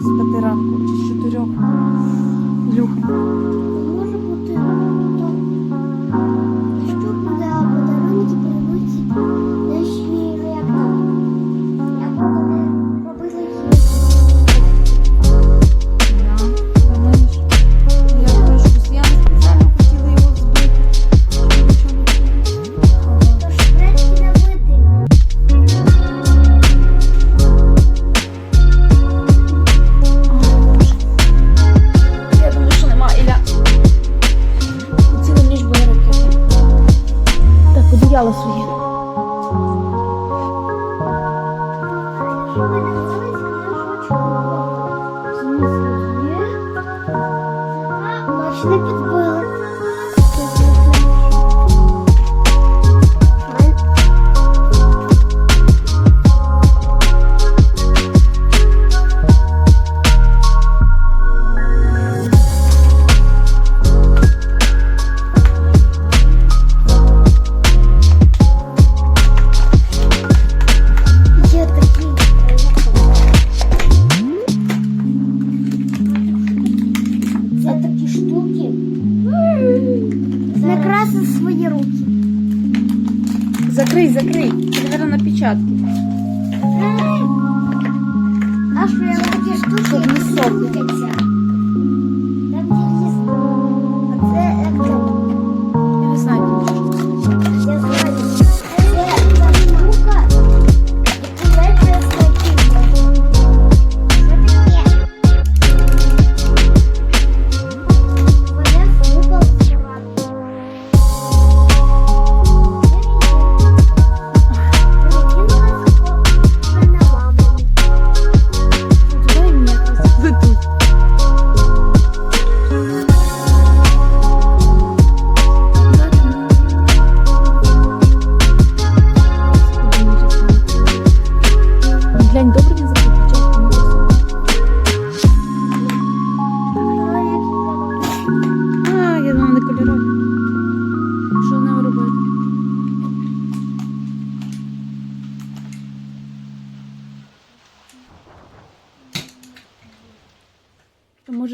з п'яти ранку чи з чотирьох. Люха. А,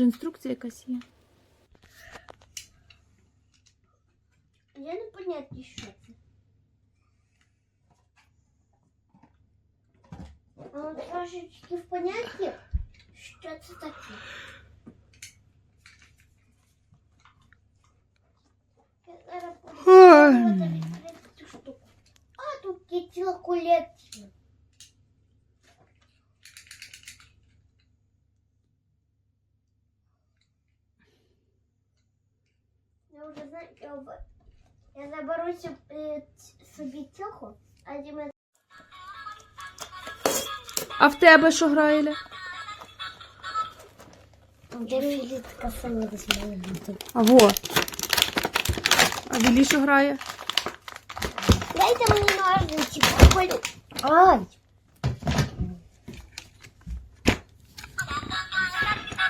інструкція якась є? Я не понятні, що це. А от трошечки в понятті, що це таке. Я зараз буду спробувати відкрити цю штуку. А тут є ціла колекція. Цього, а Діма А в тебе що грає? А во. А Вілі що грає? Дайте мені ножниці, прикольно. Ай!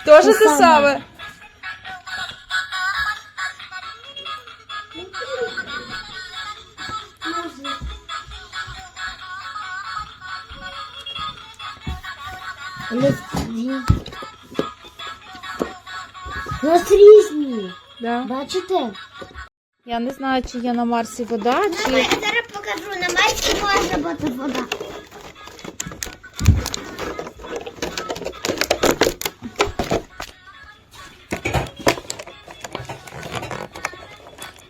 Тоже те саме. У нас різні. Да. Бачите? Я не знаю, чи є на Марсі вода, чи... Я зараз покажу, на Марсі може бути вода.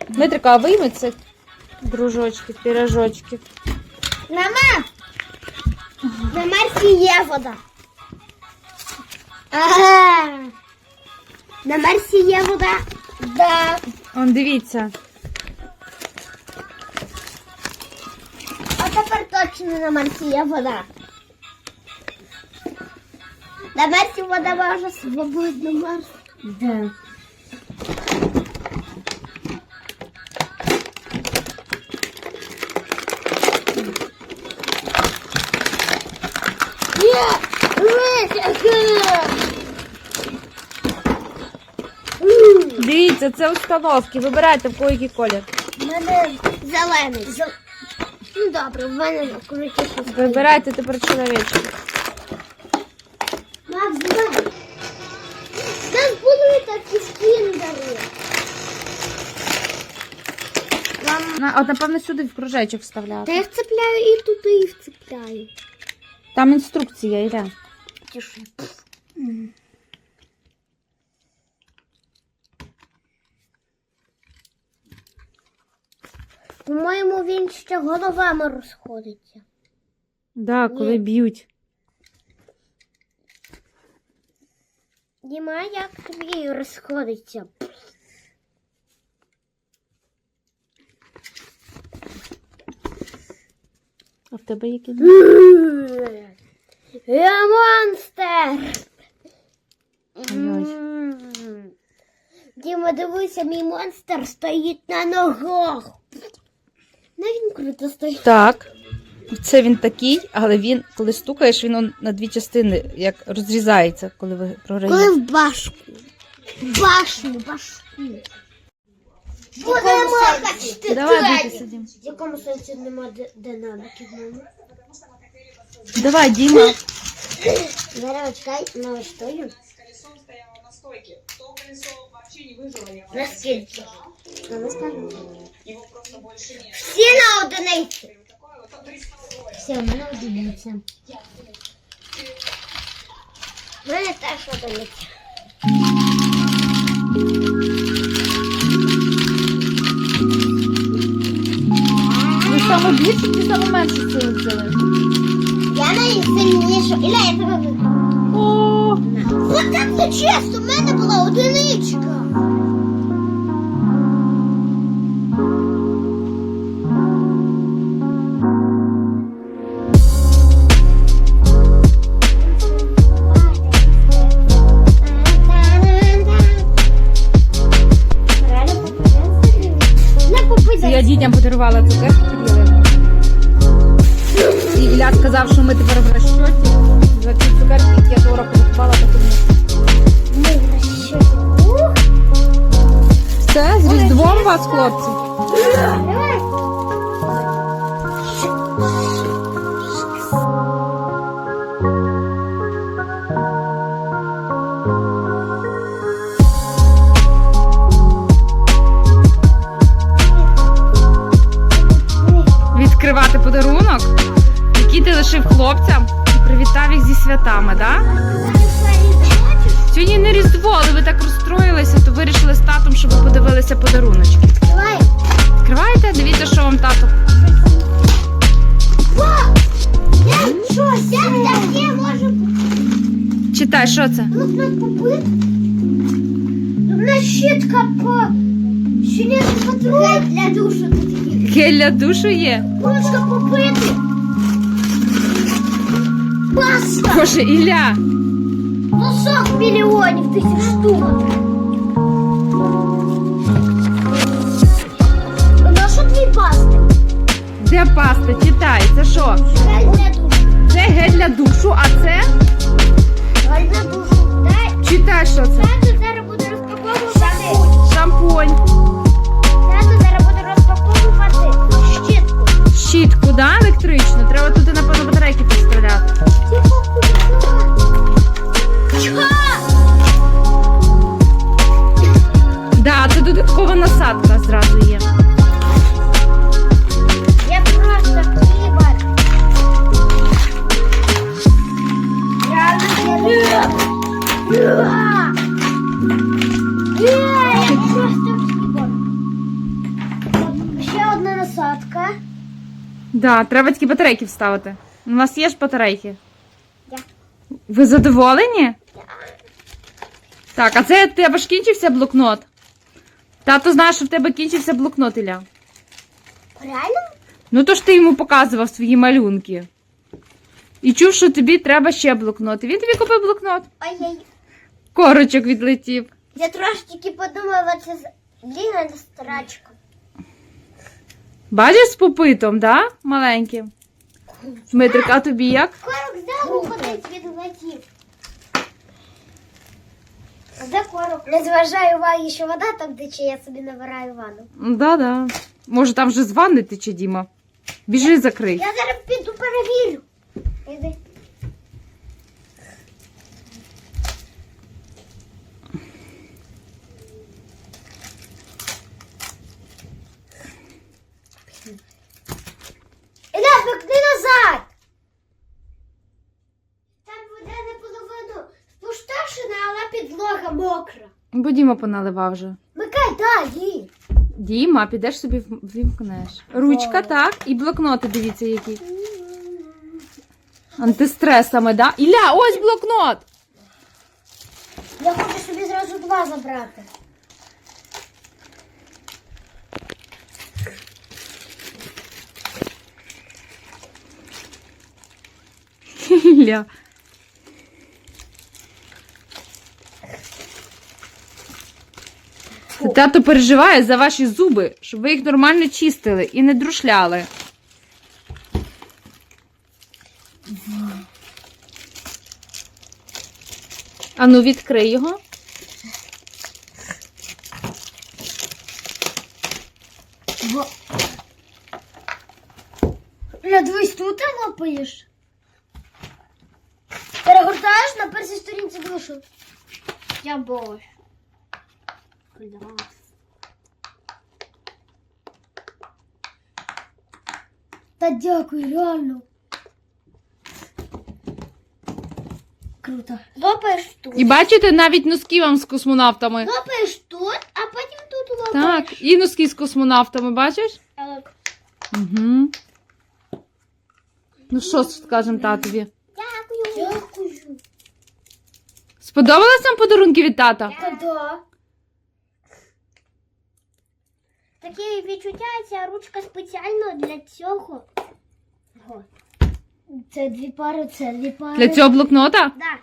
Дмитрика, а вийми цих дружочків, пірожочків. Мама! На Марсі є вода. Ага. На Марсі є вода. Да. Он дивіться. А тепер точно на Марсі є вода. На Марсі вода може свободно Марс. Де? Є! Висяки! Дивіться, це установки. Вибирайте в кого який колір. У мене зелений. Зел... Ну добре, в мене крутіше. Вибирайте тепер чоловічки. Макс, давай. якісь кіндери. На, от, напевно, сюди в кружечок вставляти. Та я вцепляю і туди, і вцепляю. Там інструкція, Іля. Тише. По-моєму, він ще головами розходиться. Да, коли б'ють. Діма, як тобі розходиться? А в тебе які? Я монстр! Діма, дивися, мій монстр стоїть на ногах. На він круто стоїть. Так. Це він такий, але він, коли стукаєш, він он на дві частини як розрізається, коли ви програєте. Коли в башку. В башню, башку. Будемо качати Давай бити сидім. В якому сенсі нема ди- динаміки в мене? Давай, Діма. Зараз чекай, налаштую. Стойке, то колесо вообще не выжило ни На скільки? Ну, не скажу. Его просто больше нет. Всі на одиниці. И такое вот. Все, в мене одиниця. В мене теж одиниця. Ви саме більше чи саме менше сили взяли? Я найсильніша. Іля, я тебе виграю. От так все чесно, в мене була одиничка. Я дітям подарувала цукерки. І Ілля сказав, що ми тепер в розчоті. За ці цукерки, які я того року купувала, так і. Все, з Різдвом вас, хлопці. Відкривати подарунок, який ти лишив хлопцям привітав їх зі святами, так? Да? Сьогодні не Різдво, але ви так розстроїлися, то вирішили з татом, щоб ви подивилися подаруночки. Давай. Відкривайте, дивіться, що вам тато. Я що, я можу Читай, що це? попит? Дубна щітка по патрон для душу. Гель для душу є. Ручка попити. Паста. Боже, Ілля. Носок мільйонів тисяч штук. На що дві пасти? Де паста? Читай, це що? Галь для душу. Це гель для душу, а це? Галь для душу. Дай. Читай, що це? Тато зараз буде розпаковувати. Шампунь. Тато зараз буде розпаковувати щітку. Щітку, да, електричну. Треба туди, напевно, батарейки підставляти. Да, це додаткова насадка зразу є. Я просто кібер. Я просто кібер. Ще одна насадка. Да, треба тільки батарейки вставити. У нас є ж батарейки. Ви задоволені? Так, а це в тебе ж кінчився блокнот. Тато знає, що в тебе кінчився блокнот, Ілля. Реально? Ну то ж ти йому показував свої малюнки. І чув, що тобі треба ще блокнот. І він тобі купив блокнот. Ой-ой. Корочок відлетів. Я трошечки подумала, це Ліна страчка. Бачиш з попитом, да? Маленьким. Дмитрик, а тобі як? Корок за руку десь глазів. А де корок? Не зважаю увагу, що вода там тече, я собі набираю ванну. Да-да. Може там вже з ванни тече, Діма. Біжи закрий. Я зараз піду перевірю. Іди. Бо Діма поналивав вже. Микай, дай їй. Діма, підеш собі ввімкнеш. Ручка, О. так, і блокноти, дивіться, які. Антистресами, да? Ілля, ось блокнот! Я хочу собі зразу два забрати. Ілля. Тато переживає за ваші зуби, щоб ви їх нормально чистили і не друшляли. Ану, відкрий його. На дивись, тут лапаєш. Перегортаєш на першій сторінці душу. Я боюсь. Та дякую, реально. Круто. Лопаєш тут. І бачите, навіть носки вам з космонавтами. Лопаєш тут, а потім тут лопаєш. Так, і носки з космонавтами, бачиш? Так. Угу. Ну що скажемо татові? Дякую. Дякую. Сподобались вам подарунки від тата? Та да. Таке відчуття, ця ручка спеціально для цього. Ого. Це дві пари, це дві пари. Для цього блокнота? Да.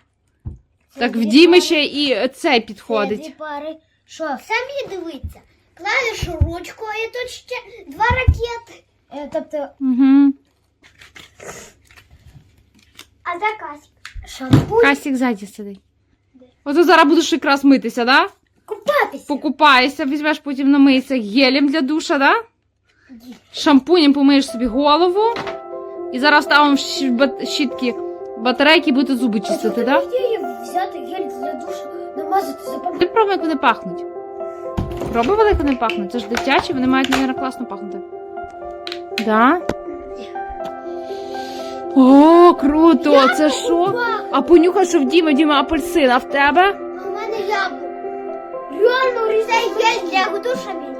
Це Так в дві Діми пари, ще і цей Це дві підходить. пари. Що? Самі дивіться. Клавішу ручку і тут ще два ракети. Е, тобто, Угу. а за касік. Шампунь. Касік ззаді сидить. Ото зараз будеш якраз митися, да? Купатися. Покупаєшся, візьмеш потім намиєшся гелем для душа, да? Шампунем помиєш собі голову. І зараз ставимо в щ- бат- щітки батарейки і будете зуби чистити, да? Ідея взяти гель для душу, намазати запам'ятати. Ти пробуй, як вони пахнуть. Пробували, як вони пахнуть? Це ж дитячі, вони мають, мабуть, класно пахнути. Да? О, круто! Це що? А понюхай, що в Діма, Діма апельсин, а в тебе? А в мене яблуко. Реально різай гель для душа мені.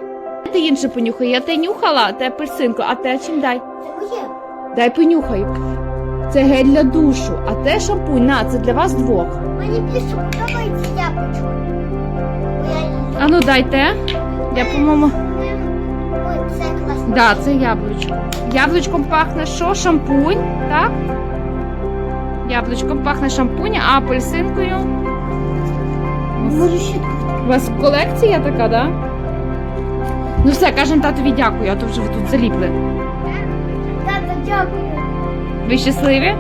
Ти інше понюхай. Я те нюхала, те апельсинку, а те чим дай? Це моє. Дай понюхаю. Це гель для душу, а те шампунь. На, це для вас двох. Мені більше подобається яблучко. А ну дайте. Я, по-моєму. Ой, це класно. Да, це яблучко. Яблучком пахне що? Шампунь, так? Яблучком пахне шампунь, а апельсинкою. Може щітку. У вас колекція така, да? Ну все, кажемо татові дякую, а то вже ви тут заліпли. Тато, дякую. Ви щасливі?